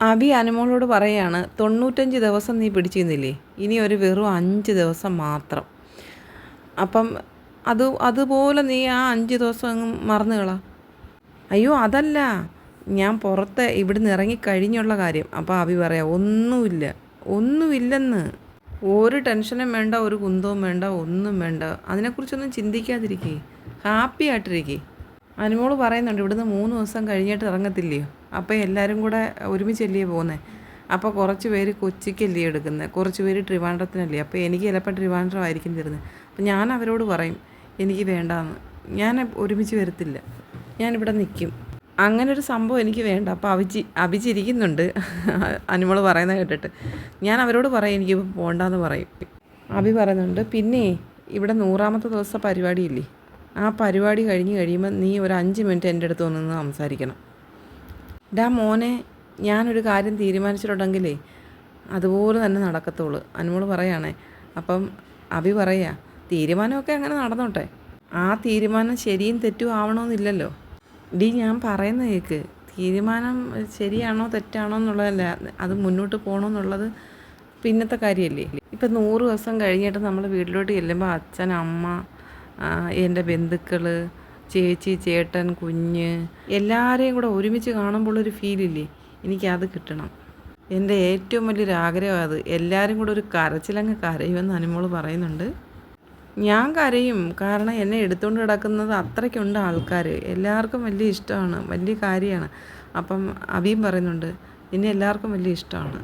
അബി അനുമോളോട് പറയാണ് തൊണ്ണൂറ്റഞ്ച് ദിവസം നീ പിടിച്ചിരുന്നില്ലേ? ഇനി ഒരു വെറും അഞ്ച് ദിവസം മാത്രം. അപ്പം അത് അതുപോലെ നീ ആ അഞ്ച് ദിവസം അങ്ങ് മറന്നു കളാ. അയ്യോ അതല്ല. ഞാൻ പുറത്ത് ഇവിടുന്ന് ഇറങ്ങി കഴിഞ്ഞുള്ള കാര്യം. അപ്പോൾ അബി പറയാം ഒന്നുമില്ല ഒന്നുമില്ലെന്ന്. ഒരു ടെൻഷനും വേണ്ട ഒരു കുന്തവും വേണ്ട ഒന്നും വേണ്ട. അതിനെക്കുറിച്ചൊന്നും ചിന്തിക്കാതിരിക്കേ. ഹാപ്പി ആയിട്ടിരിക്കേ. അനുമോൾ പറയുന്നുണ്ട് ഇവിടുന്ന് മൂന്ന് ദിവസം കഴിഞ്ഞിട്ട് ഇറങ്ങത്തില്ലയോ? അപ്പോൾ എല്ലാവരും കൂടെ ഒരുമിച്ചല്ലേ പോകുന്നത് അപ്പോൾ കുറച്ച് പേര് കൊച്ചിക്കല്ലേ എടുക്കുന്നത് കുറച്ച് പേര് ട്രിവാൻഡ്രത്തിനല്ലേ? അപ്പോൾ എനിക്ക് ചിലപ്പോൾ ട്രിവാൻഡ്രം ആയിരിക്കും തരുന്നത് അപ്പോൾ ഞാൻ അവരോട് പറയും എനിക്ക് വേണ്ടാന്ന്. ഞാൻ ഒരുമിച്ച് വരത്തില്ല. ഞാനിവിടെ നിൽക്കും അങ്ങനെ ഒരു സംഭവം എനിക്ക് വേണ്ട. അപ്പോൾ അഭിജി അഭിജിരിക്കുന്നുണ്ട് അനുമോൾ പറയുന്നത് കേട്ടിട്ട്. ഞാൻ അവരോട് പറയും എനിക്ക് പോകണ്ടെന്ന് പറയും. അഭി പറയുന്നുണ്ട് പിന്നെ ഇവിടെ നൂറാമത്തെ ദിവസത്തെ പരിപാടിയില്ലേ? ആ പരിപാടി കഴിഞ്ഞ് കഴിയുമ്പോൾ നീ ഒരു അഞ്ച് മിനിറ്റ് എന്റെ അടുത്ത് വന്ന് സംസാരിക്കണം. ഡാ മോനെ ഞാനൊരു കാര്യം തീരുമാനിച്ചിട്ടുണ്ടെങ്കിലേ അതുപോലെ തന്നെ നടക്കത്തുള്ളൂ. അനുമോൾ പറയുകയാണേ അപ്പം അഭി പറയുക തീരുമാനമൊക്കെ അങ്ങനെ നടന്നോട്ടെ. ആ തീരുമാനം ശരിയും തെറ്റും ആവണമെന്നില്ലല്ലോ ഡി ഞാൻ പറയുന്ന കേക്ക് തീരുമാനം ശരിയാണോ തെറ്റാണോ എന്നുള്ളതല്ല അത് മുന്നോട്ട് പോകണമെന്നുള്ളത് പിന്നത്തെ കാര്യമല്ലേ ഇപ്പം നൂറ് ദിവസം കഴിഞ്ഞിട്ട് നമ്മൾ വീട്ടിലോട്ട് ചെല്ലുമ്പോൾ അച്ഛൻ അമ്മ എന്റെ ബന്ധുക്കൾ ചേച്ചി ചേട്ടൻ കുഞ്ഞ് എല്ലാവരെയും കൂടെ ഒരുമിച്ച് കാണുമ്പോൾ ഒരു ഫീലില്ലേ എനിക്കത് കിട്ടണം. എന്റെ ഏറ്റവും വലിയൊരു ആഗ്രഹം അത്. എല്ലാവരും കൂടെ ഒരു കരച്ചിലങ്ങ് കരയുമെന്ന് അനുമോൾ പറയുന്നുണ്ട്. ഞാൻ കരയും. കാരണം എന്നെ എടുത്തുകൊണ്ട് കിടക്കുന്നത് അത്രയ്ക്കുണ്ട് ആൾക്കാർ എല്ലാവർക്കും വലിയ ഇഷ്ടമാണ്. വലിയ കാര്യമാണ്. അപ്പം അബിയും പറയുന്നുണ്ട് എന്നെ എല്ലാവർക്കും വലിയ ഇഷ്ടമാണ്.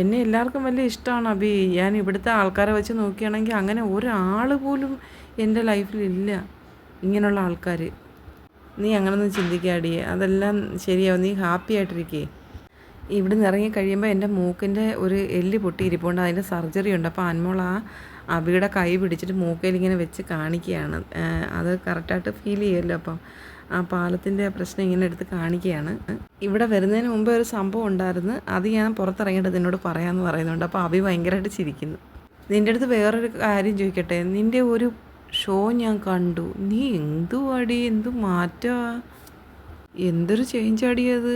എന്നെ എല്ലാവർക്കും വലിയ ഇഷ്ടമാണ് അബി. ഞാൻ ഇവിടുത്തെ ആൾക്കാരെ വെച്ച് നോക്കുകയാണെങ്കിൽ അങ്ങനെ ഒരാൾ പോലും എന്റെ ലൈഫിലില്ല ഇങ്ങനെയുള്ള ആൾക്കാർ നീ അങ്ങനൊന്നും ചിന്തിക്കാടിയെ അതെല്ലാം ശരിയാവും. നീ ഹാപ്പി ആയിട്ടിരിക്കേ. ഇവിടെ നിന്ന് ഇറങ്ങി കഴിയുമ്പോൾ എന്റെ മൂക്കിന്റെ ഒരു എല്ല് പൊട്ടി ഇരിപ്പുണ്ട്. അതിന്റെ സർജറി ഉണ്ട്. അപ്പോൾ അൻമോൾ ആ അബിയുടെ കൈ പിടിച്ചിട്ട് മൂക്കയിൽ ഇങ്ങനെ വെച്ച് കാണിക്കുകയാണ്. അത് കറക്റ്റായിട്ട് ഫീൽ ചെയ്യുമല്ലോ അപ്പം. ആ പാലത്തിന്റെ പ്രശ്നം ഇങ്ങനെ എടുത്ത് കാണിക്കുകയാണ്. ഇവിടെ വരുന്നതിന് മുമ്പ് ഒരു സംഭവം ഉണ്ടായിരുന്നു. അത് ഞാൻ പുറത്തിറങ്ങിയിട്ട് നിന്നോട് പറയാമെന്ന് പറയുന്നുണ്ട്. അപ്പോൾ അബി ഭയങ്കരമായിട്ട് ചിരിക്കുന്നു. നിന്റെ അടുത്ത് വേറൊരു കാര്യം ചോദിക്കട്ടെ? നിന്റെ ഒരു ഷോ ഞാൻ കണ്ടു. നീ എന്തു അടി എന്തു മാറ്റാ? എന്തൊരു ചേഞ്ച് അടിയത്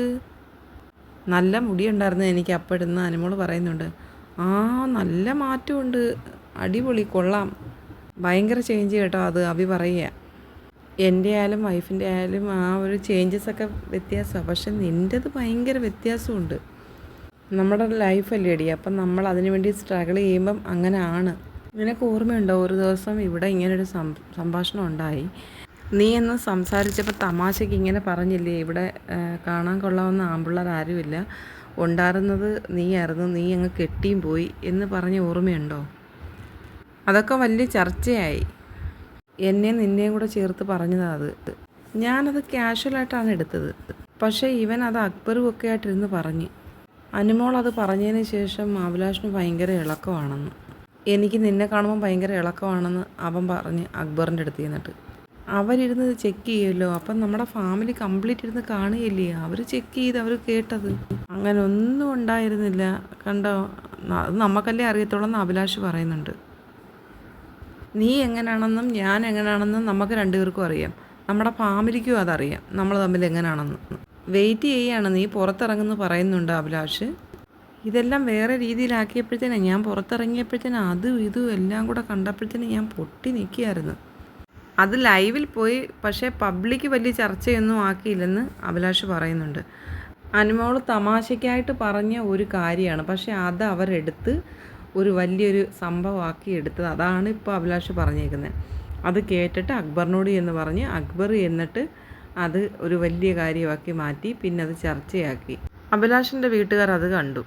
നല്ല മുടി മുടിയുണ്ടായിരുന്നു എനിക്ക് അപ്പോഴുന്ന് അനുമോൾ പറയുന്നുണ്ട്. ആ നല്ല മാറ്റമുണ്ട്. അടിപൊളി കൊള്ളാം. ഭയങ്കര ചേഞ്ച് കേട്ടോ അത് അഭി പറയുക. എന്റെ ആയാലും വൈഫിന്റെ ആയാലും ആ ഒരു ചേഞ്ചസ് ഒക്കെ വ്യത്യാസമാണ്. പക്ഷെ നിന്റെത് ഭയങ്കര വ്യത്യാസമുണ്ട്. നമ്മുടെ ലൈഫല്ലേ അടി? അപ്പം നമ്മൾ അതിനു വേണ്ടി സ്ട്രഗിൾ ചെയ്യുമ്പം അങ്ങനെ ആണ് നിനക്ക് ഓർമ്മയുണ്ടോ? ഒരു ദിവസം ഇവിടെ ഇങ്ങനൊരു സംഭാഷണം ഉണ്ടായി. നീ എന്ന് സംസാരിച്ചപ്പോൾ തമാശയ്ക്ക് ഇങ്ങനെ പറഞ്ഞില്ലേ? ഇവിടെ കാണാൻ കൊള്ളാവുന്ന ആമ്പിള്ളേർ ആരുമില്ല. ഉണ്ടായിരുന്നത് നീയായിരുന്നു. നീ അങ്ങ് കെട്ടിയും പോയി എന്ന് പറഞ്ഞ ഓർമ്മയുണ്ടോ? അതൊക്കെ വലിയ ചർച്ചയായി. എന്നെ നിന്നെയും കൂടെ ചേർത്ത് പറഞ്ഞതാണ് അത്. ഞാനത് ക്യാഷ്വലായിട്ടാണ് എടുത്തത്. പക്ഷേ ഇവൻ അത് അക്ബറും ഒക്കെ ആയിട്ടിരുന്ന് പറഞ്ഞ്. അനുമോൾ അത് പറഞ്ഞതിന് ശേഷം അഭിലാഷിന് ഭയങ്കര ഇളക്കമാണെന്ന്. എനിക്ക് നിന്നെ കാണുമ്പോൾ ഭയങ്കര ഇളക്കമാണെന്ന് അവൻ പറഞ്ഞ് അക്ബറിന്റെ അടുത്ത് ചെന്നിട്ട്. അവരിരുന്ന് ചെക്ക് ചെയ്യുമല്ലോ? അപ്പം നമ്മുടെ ഫാമിലി കംപ്ലീറ്റ് ഇരുന്ന് കാണുകയില്ലേ? അവർ ചെക്ക് ചെയ്ത് അവർ കേട്ടത്. അങ്ങനെ ഒന്നും ഉണ്ടായിരുന്നില്ല. കണ്ടോ? അത് നമുക്കല്ലേ അറിയത്തുള്ളൂ എന്ന് അഭിലാഷ് പറയുന്നുണ്ട്. നീ എങ്ങനെയാണെന്നും ഞാൻ എങ്ങനെയാണെന്നും നമുക്ക് രണ്ടുപേർക്കും അറിയാം. നമ്മുടെ ഫാമിലിക്കും അതറിയാം. നമ്മൾ തമ്മിൽ എങ്ങനെയാണെന്ന് വെയിറ്റ് ചെയ്യാണ്. നീ പുറത്തിറങ്ങുന്നു പറയുന്നുണ്ട് അഭിലാഷ്. ഇതെല്ലാം വേറെ രീതിയിലാക്കിയപ്പോഴത്തേനും ഞാൻ പുറത്തിറങ്ങിയപ്പോഴത്തേനും അതും ഇതും എല്ലാം കൂടെ കണ്ടപ്പോഴത്തേനും ഞാൻ പൊട്ടി നിൽക്കുകയായിരുന്നു. അത് ലൈവിൽ പോയി പക്ഷേ പബ്ലിക് വലിയ ചർച്ചയൊന്നും ആക്കിയില്ലെന്ന് അഭിലാഷ് പറയുന്നുണ്ട്. അനുമോൾ തമാശയ്ക്കായിട്ട് പറഞ്ഞ ഒരു കാര്യമാണ്. പക്ഷേ അത് അവരെടുത്ത് ഒരു വലിയൊരു സംഭവമാക്കി എടുത്തത്. അതാണ് ഇപ്പോൾ അഭിലാഷ് പറഞ്ഞേക്കുന്നത്. അത് കേട്ടിട്ട് അക്ബറിനോട് എന്ന് പറഞ്ഞ് അക്ബർ എന്നിട്ട് അത് ഒരു വലിയ കാര്യമാക്കി മാറ്റി പിന്നെ അത് ചർച്ചയാക്കി. അഭിലാഷിന്റെ വീട്ടുകാർ അത് കണ്ടു.